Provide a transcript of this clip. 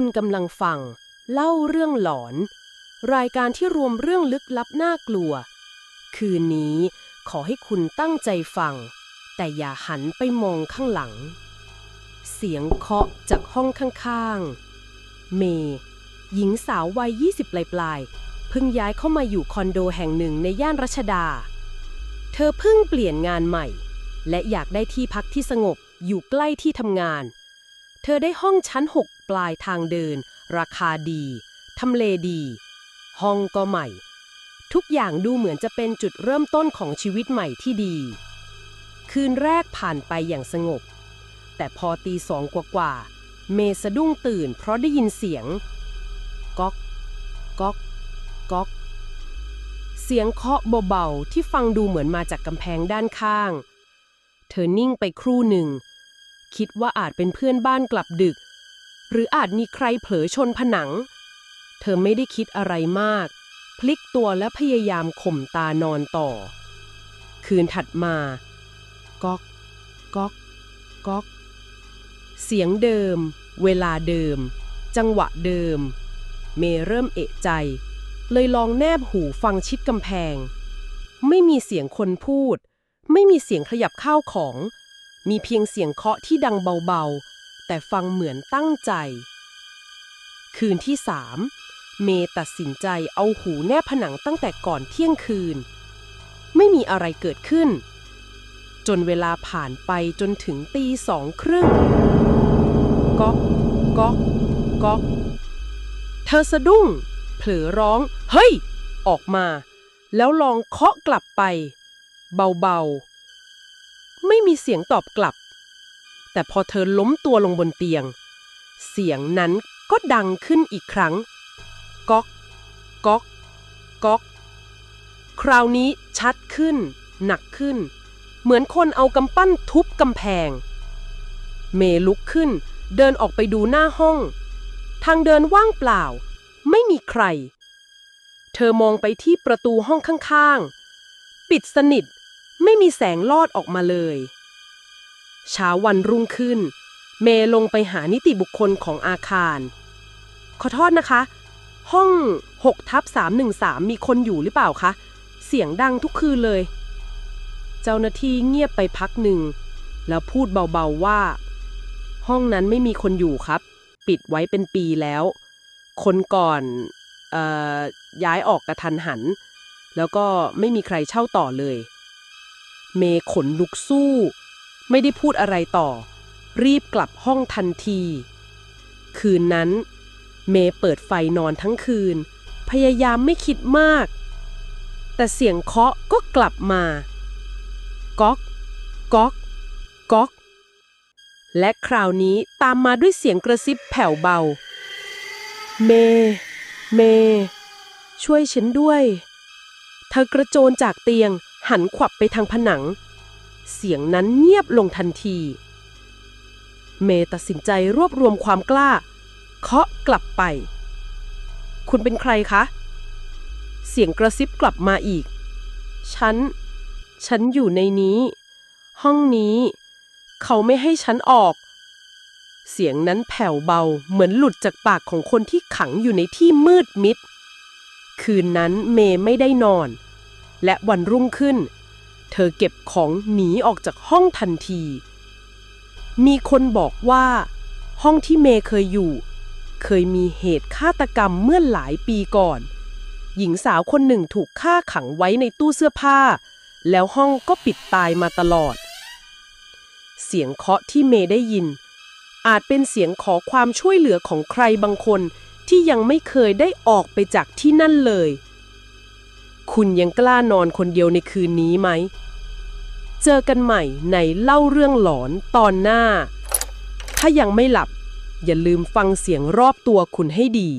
คุณกำลังฟัง เล่าเรื่องหลอน รายการที่รวมเรื่องลึกลับน่ากลัว คืนนี้ขอให้คุณตั้งใจฟัง แต่อย่าหันไปมองข้างหลัง เสียงเคาะจากห้องข้างๆ เมย์หญิงสาววัย 20 ปลายปลายๆเพิ่งย้ายเข้ามาอยู่คอนโดแห่งหนึ่งในย่านรัชดา เธอเพิ่งเปลี่ยนงานใหม่ และอยากได้ที่พักที่สงบอยู่ใกล้ที่ทำงาน เธอได้ห้องชั้น6 ปลายทางเดิน ราคาดี ทำเลดี ห้องก็ใหม่ ทุกอย่างดูเหมือนจะเป็นจุดเริ่มต้นของชีวิตใหม่ที่ดี คืนแรกผ่านไปอย่างสงบ แต่พอตีสองกว่าๆ เมย์สะดุ้งตื่นเพราะได้ยินเสียง ก๊อก ก๊อก ก๊อก เสียงเคาะเบาๆ ที่ฟังดูเหมือนมาจากกำแพงด้านข้าง เธอนิ่งไปครู่หนึ่งคิดว่าอาจเป็นเพื่อนบ้านกลับดึก หรืออาจมีใครเผลอชนผนัง เธอไม่ได้คิดอะไรมาก พลิกตัวและพยายามข่มตานอนต่อ คืนถัดมา ก๊อก ก๊อก ก๊อก เสียงเดิม เวลาเดิม จังหวะเดิม เมเริ่มเอะใจ เลยลองแนบหูฟังชิดกำแพง ไม่มีเสียงคนพูด ไม่มีเสียงขยับข้าวของ มีเพียงเสียงเคาะที่ดังเบาๆ แต่ฟังเหมือนตั้งใจ คืนที่สามเมตัดสินใจเอาหูแนบผนังตั้งแต่ก่อนเที่ยงคืน ไม่มีอะไรเกิดขึ้น จนเวลาผ่านไปจนถึงตีสองครึ่งก๊อกก๊อกก๊อกเธอสะดุ้ง เผลอร้อง เฮ้ย ออกมา แล้วลองเคาะกลับไป เบาๆ ไม่มีเสียงตอบกลับ แต่พอเธอล้มตัวลงบนเตียง เสียงนั้นก็ดังขึ้นอีกครั้ง ก๊อก ก๊อก ก๊อก คราวนี้ชัดขึ้น หนักขึ้น เหมือนคนเอากำปั้นทุบกำแพง เมลุกขึ้น เดินออกไปดูหน้าห้อง ทางเดินว่างเปล่า ไม่มีใคร เธอมองไปที่ประตูห้องข้างๆ ปิดสนิท ไม่มีแสงลอดออกมาเลย เช้าวันรุ่งขึ้น เมย์ลงไปหานิติบุคคลของอาคาร ขอโทษนะคะ ห้อง6ทับ313 มีคนอยู่หรือเปล่าคะ เสียงดังทุกคืนเลย เจ้าหน้าที่เงียบไปพักหนึ่ง แล้วพูดเบาๆว่า ห้องนั้นไม่มีคนอยู่ครับ ปิดไว้เป็นปีแล้ว คนก่อนเอ่อย้ายออกกระทันหัน แล้วก็ไม่มีใครเช่าต่อเลย เมย์ขนลุกสู้ ไม่ได้พูดอะไรต่อ รีบกลับห้องทันที คืนนั้น เมย์เปิดไฟนอนทั้งคืน พยายามไม่คิดมาก แต่เสียงเคาะก็กลับมา ก๊อกก๊อกก๊อก และคราวนี้ตามมาด้วยเสียงกระซิบแผ่วเบา เม เม ช่วยฉันด้วย เธอกระโจนจากเตียงหันขวับไปทางผนัง เสียงนั้นเงียบลงทันที เมตัดสินใจรวบรวมความกล้า เคาะกลับไป คุณเป็นใครคะ เสียงกระซิบกลับมาอีก ฉัน ฉันอยู่ในนี้ ห้องนี้ เขาไม่ให้ฉันออก เสียงนั้นแผ่วเบาเหมือนหลุดจากปากของคนที่ขังอยู่ในที่มืดมิด คืนนั้นเมย์ไม่ได้นอน และวันรุ่งขึ้น เธอเก็บของหนีออกจากห้องทันที มีคนบอกว่า ห้องที่เมย์เคยอยู่ เคยมีเหตุฆาตกรรมเมื่อหลายปีก่อน หญิงสาวคนหนึ่งถูกฆ่าขังไว้ในตู้เสื้อผ้า แล้วห้องก็ปิดตายมาตลอด เสียงเคาะที่เมย์ได้ยิน อาจเป็นเสียงขอความช่วยเหลือของใครบางคนที่ยังไม่เคยได้ออกไปจากที่นั่นเลย คุณยังกล้านอนคนเดียวในคืนนี้ไหม เจอกันใหม่ในเล่าเรื่องหลอนตอนหน้า ถ้ายังไม่หลับ อย่าลืมฟังเสียงรอบตัวคุณให้ดี